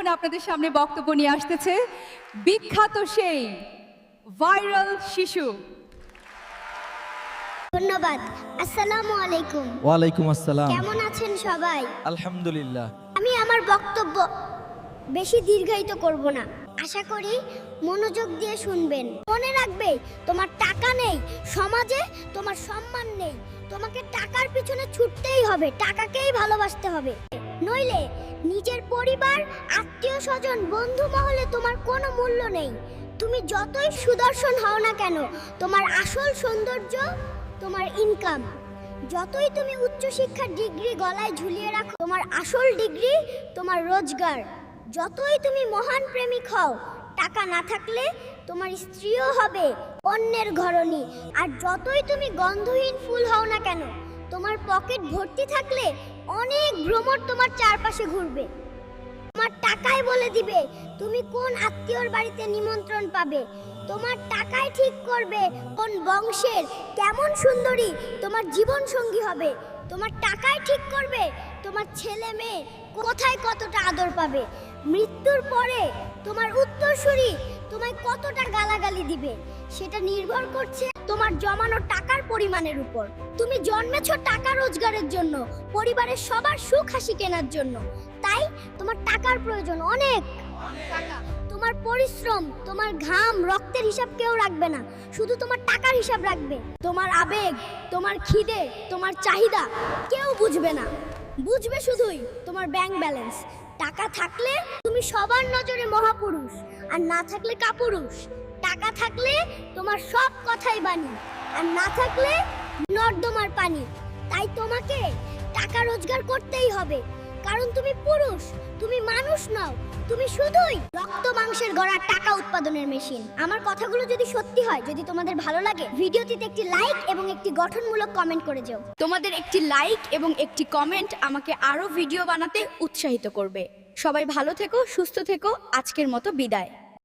এখন আপনাদের সামনে বক্তব্য নিয়ে আসতেছে বিখ্যাত সেই ভাইরাল শিশু। ধন্যবাদ। আসসালামু আলাইকুম। ওয়ালাইকুম আসসালাম। কেমন আছেন সবাই? আলহামদুলিল্লাহ। আমি আমার বক্তব্য বেশি দীর্ঘায়িত করব না। আশা করি মনোযোগ দিয়ে শুনবেন। মনে রাখবে তোমার টাকা নেই সমাজে তোমার সম্মান নেই। তোমাকে টাকার পিছনে ছুটতেই হবে টাকাকেই ভালোবাসতে হবে। নইলে নিজের পরিবার, আত্মীয় স্বজন, বন্ধু মহলে তোমার কোনো মূল্য নেই। তুমি যতই সুদর্শন হও না কেন, তোমার আসল সৌন্দর্য, তোমার ইনকাম যতই তুমি উচ্চশিক্ষার ডিগ্রি গলায় ঝুলিয়ে রাখো, তোমার আসল ডিগ্রি, তোমার রোজগার। যতই তুমি মহান প্রেমিক হও, টাকা না থাকলে তোমার স্ত্রীও হবে অন্যের ঘরণী। আর যতই তুমি গন্ধহীন ফুল হও না কেন তোমার পকেট ভর্তি থাকলে অনেক ভ্রমর তোমার চারপাশে ঘুরবে। তোমার টাকায় বলে দিবে, তুমি কোন আত্মীয়র বাড়িতে নিমন্ত্রণ পাবে? তোমার টাকায় ঠিক করবে কোন বংশের, কেমন সুন্দরী তোমার জীবন সঙ্গী হবে। তোমার টাকায় ঠিক করবে তোমার ছেলে মেয়ে কোথায় কতটা আদর পাবে। মৃত্যুর পরে তোমার উত্তরসূরি তোমায় কতটা গালাগালি দিবে, সেটা নির্ভর করছে তোমার জমানো টাকার পরিমাণের উপর। তুমি জন্মেছো টাকা রোজগারের জন্য, পরিবারের সবার সুখ হাসি কেনার জন্য। তাই তোমার টাকার প্রয়োজন অনেক। তোমার পরিশ্রম, তোমার ঘাম রক্তের হিসাব কেউ রাখবে না। শুধু তোমার টাকার হিসাব রাখবে। তোমার আবেগ, তোমার খিদে, তোমার চাহিদা কেউ বুঝবে না। বুঝবে শুধুই তোমার ব্যাংক ব্যালেন্স টাকা থাকলে তুমি সবার নজরে মহাপুরুষ, আর না থাকলে কাপুরুষ। টাকা থাকলে তোমার সব কথাই বাণী, আর না থাকলে নর্দমার পানি। তাই তোমাকে টাকা রোজগার করতেই হবে। কারণ তুমি পুরুষ, তুমি মানুষ নও, তুমি শুধুই রক্ত মাংসের গড়া টাকা উৎপাদনের মেশিন। আমার কথাগুলো যদি সত্যি হয়, যদি তোমাদের ভালো লাগে, ভিডিওটিতে একটি লাইক এবং একটি গঠনমূলক কমেন্ট করে যেও। তোমাদের একটি লাইক এবং একটি কমেন্ট আমাকে আরও ভিডিও বানাতে উৎসাহিত করবে। সবাই ভালো থেকো, সুস্থ থেকো, আজকের মতো বিদায়।